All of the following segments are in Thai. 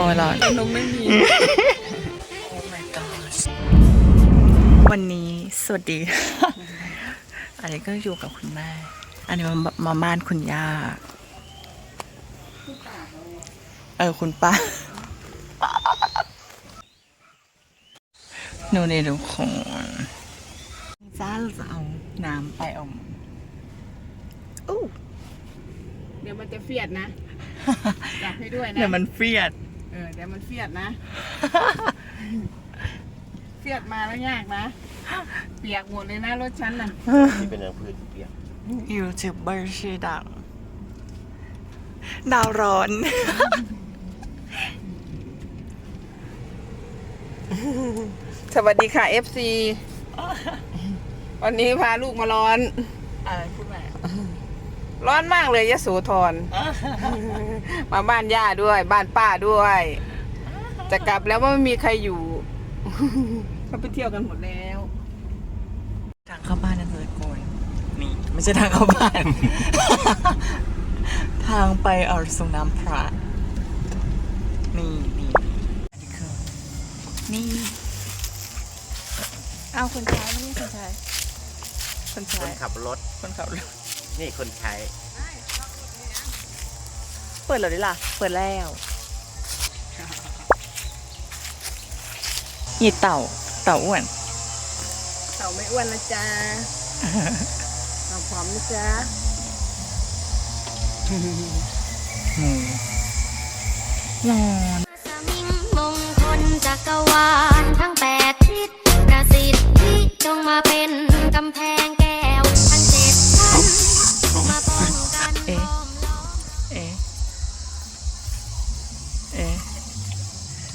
อ้ยร้อนนมไม่มีโอ้ my god วันนี้สวัสดี อันนี้ก็อยู่กับคุณแม่ อันนี้มามาม่านคุณย่า เออ คุณป้าหนูนี่ทุกคนจ้าเราจะเอาน้ำไปเอาอู้เดี๋ยวมันจะเฟียดนะ อยากให้ด้วยนะ เดี๋ยวมันเฟียด เออเดี๋ยวมันเฟียดนะ เฟียดมาแล้วยากนะ เปียกหมดเลยนะรถฉันน่ะนี่เป็นเนื้อพืชเปียกยูทูบเบอร์ชื่อดังดาวร้อน สวัสดีค่ะ FC วันนี้พาลูกมาร้อน อะไรพูดใหม่ ร้อนมากเลยยะโสธร มาบ้านย่าด้วย บ้านป้าด้วย จะกลับแล้วว่าไม่มีใครอยู่เขาไปเที่ยวกันหมดแล้ว ทางเข้าบ้านนั่นเลยโกนนี่ไม่ใช่ทางเข้าบ้าน ทางไปเอาสงน้ำพระ นี่นี่อันนี้คือนี่เอาคนใช้ไม่ใช่คนใช้คนคใช้นขับรถคนขับรถ นี่คนใช้ เปิดแล้วดิล่ะ เปิดแล้วนี่เต่า เต่าอ้วน เต่าไม่อ้วนนะจ๊ะเต่าผอมนะจ๊ะหมูร้อน สมิงมงคลจักรวาล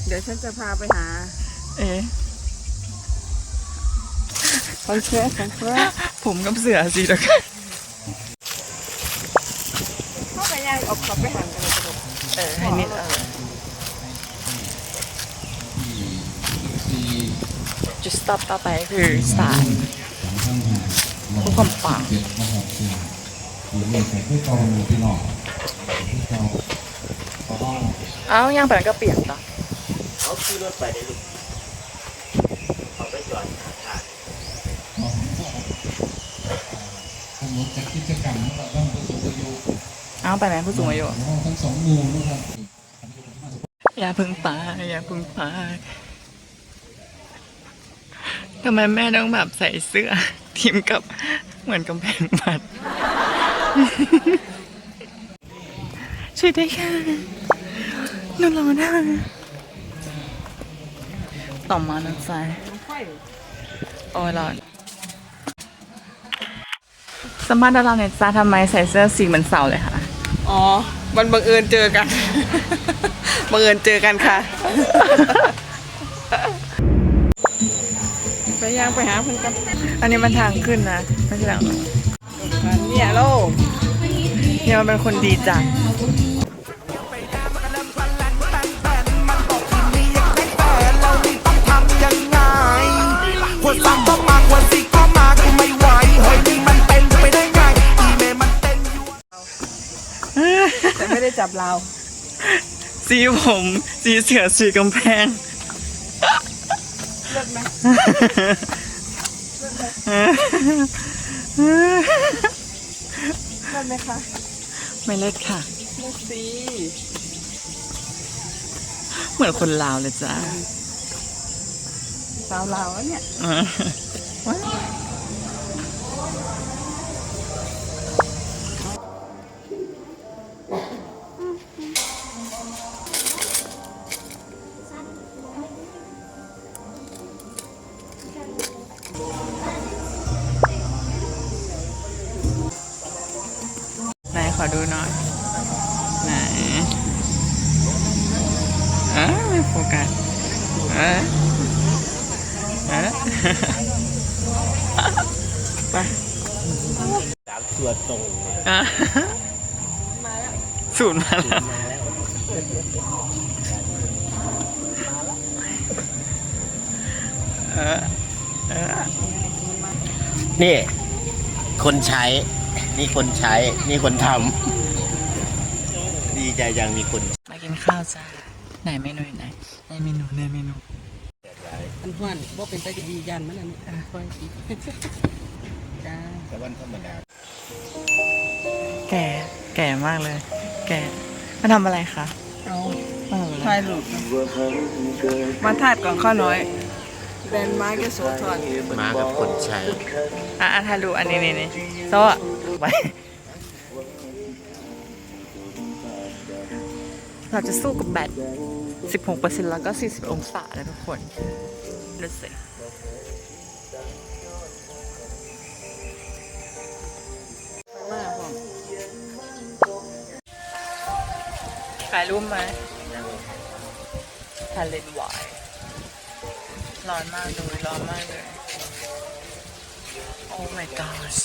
เดี๋ยวฉันจะพาไปหา เอ๊ะคอนเสิร์ตคอนเสิร์ตผมกับเสือสิเดี๋ยวกันเข้าไปยังออกขับไปหากันเลยกระโดดเออให้นิดเออ จุดสต็อปต่อไปคือสารผู้ความปังเจ็ดมาหกสี่หรือเรียกแต่เพื่อเกาพี่น้องเพื่อเกาก็เอ้าย่างไปมันก็เปียกต่อ เขาขี่รถไปได้ลูกเขาไปจอดหาทางกำหนดจัดกิจกรรมนะครับบ้านผู้สูงอายุเอาไปไหนผู้สูงอายุทั้งสองหมู่นะครับอย่าพึ่งไปอย่าพึ่งไปทำไมแม่ต้องแบบใส่เสื้อทีมกับเหมือนกำแพงบัดช่วยได้วยค่ะหนูร้อนอ่ะต่อมานะจ๊ะค่อยโอ้ยร้อนสมภาษณ์ดาราหน่อยจ้าทำไมใส่เสื้อสีเหมือนเสาเลยค่ะ อ๋อ มันบังเอิญเจอกัน บังเอิญเจอกันค่ะ ไปย่างไปหาเพื่อนกันอันนี้มันทางขึ้นนะ ไม่ใช่ทางลงเนี่ยโลกเนี่ยมันเป็นคนดีจัง แต่ไม่ได้จับเราสีผมสีเสือสีกำแพงเลิกไหมเลิกไหมคะไม่เล็กค่ะเลิกสิเหมือนคนลาวเลยจ้าสาวเราวอะเนี่ย อดูหน่อย ไหนอะไม่โฟกัสอะอะไปสามตัวตรงเลยอะสูตรมาแล้วมาแล้วเออเออนี่ คนใช้ นี่คนใช้ นี่คนทำ ดีใจยังมีคนมากินข้าวจ้าไหนเมนูอยู่ไหนในเมนูในเมนูอันห้วนบ่เป็นตาดียันมันอันนี้อะค่อยกินจ้าแต่วันธรรมดาแก่แก่มากเลย แก่มาทำอะไรคะเอามาทำอะไรถ่ายรูปมาทาดก่อนข้าวน้อยแลนด์มาร์กยโสธรมากับคนใช้อะอะถ่ายรูปอันนี้นี่นี่โซ่อะ ไปเราจะสู้กับแบต 16%แล้วก็ 40 องศานะทุกคนดูสิถ่ายรูปไหมถ่ายเลนวายร้อนมากเลยร้อนมากเลย Oh my gosh